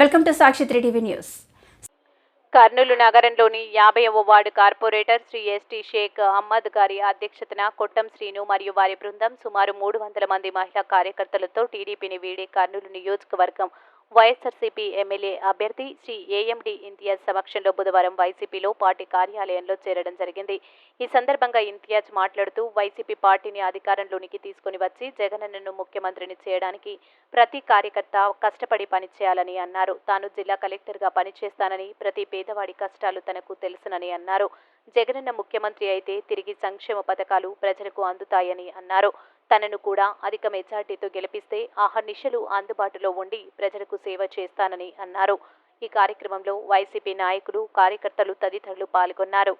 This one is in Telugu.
Welcome to Sakshi three TV news. Kurnool నగరంలోని యాభైవ ward corporator Shri ST Sheikh Ahmed గారి అధ్యక్షతన కొట్టం శ్రీను మరియు వారి బృందం సుమారు మూడు వందల మంది మహిళా కార్యకర్తలతో టీడీపీని వీడి కర్నూలు నియోజకవర్గం వైఎస్ఆర్సీపీ ఎమ్మెల్యే అభ్యర్థి శ్రీ ఏఎండి ఇంతియాజ్ సమక్షంలో బుధవారం వైసీపీలో పార్టీ కార్యాలయంలో చేరడం జరిగింది. ఈ సందర్భంగా ఇంతియాజ్ మాట్లాడుతూ వైసీపీ పార్టీని అధికారంలోనికి తీసుకుని వచ్చి జగనన్నను ముఖ్యమంత్రిని చేయడానికి ప్రతి కార్యకర్త కష్టపడి పనిచేయాలని అన్నారు. తాను జిల్లా కలెక్టర్గా పనిచేస్తానని ప్రతి పేదవాడి కష్టాలు తనకు తెలుసునని అన్నారు. జగనన్న ముఖ్యమంత్రి అయితే తిరిగి సంక్షేమ పథకాలు ప్రజలకు అందుతాయని అన్నారు. తనను కూడా అధిక మెజార్టీతో గెలిపిస్తే ఆహర్నిశలు అందుబాటులో ఉండి ప్రజలకు సేవ చేస్తానని అన్నారు. ఈ కార్యక్రమంలో వైసీపీ నాయకులు కార్యకర్తలు తదితరులు పాల్గొన్నారు.